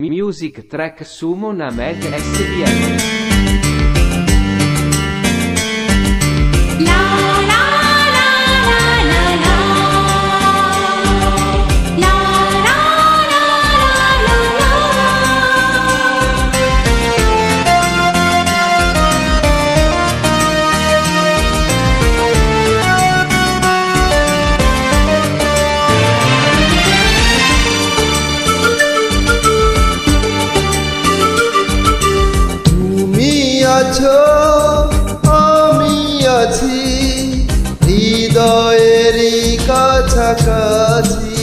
Music Track Summon a Meg SBL. কাছাকাছি।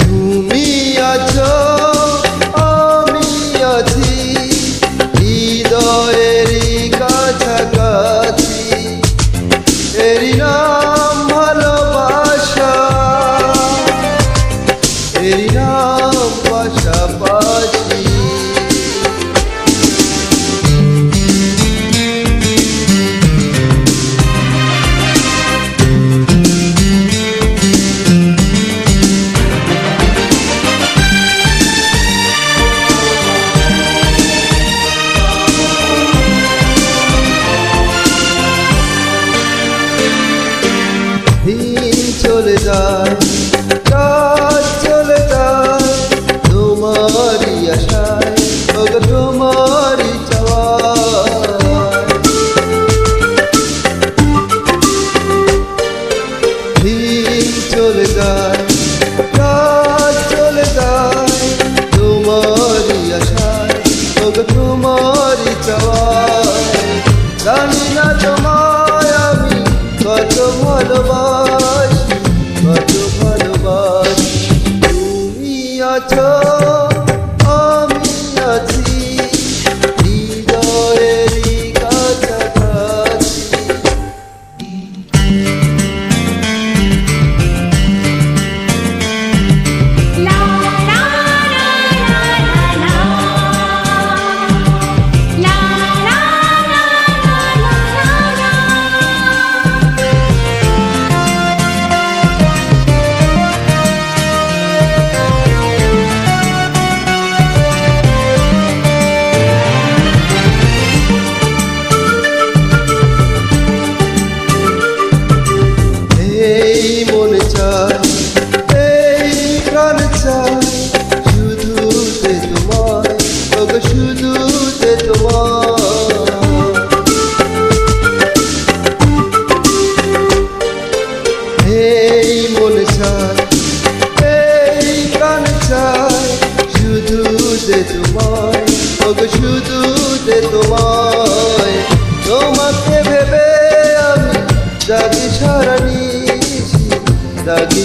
তুমি আছো আমি আছি হৃদয়েরই কাছাকাছি। এরই নাম side. আছো এই মন চায়, এই কান চায়, শুধু দে তোমায়, ওগো শুধু দে তোমায়। তোমাকে ভেবে আমি জাগি সারা নিয়েছি জাগি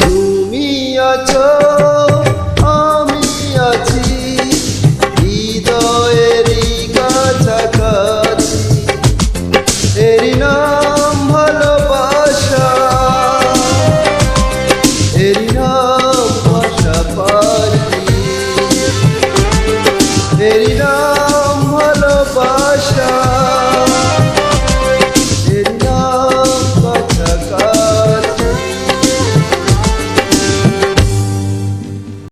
তুমি আছো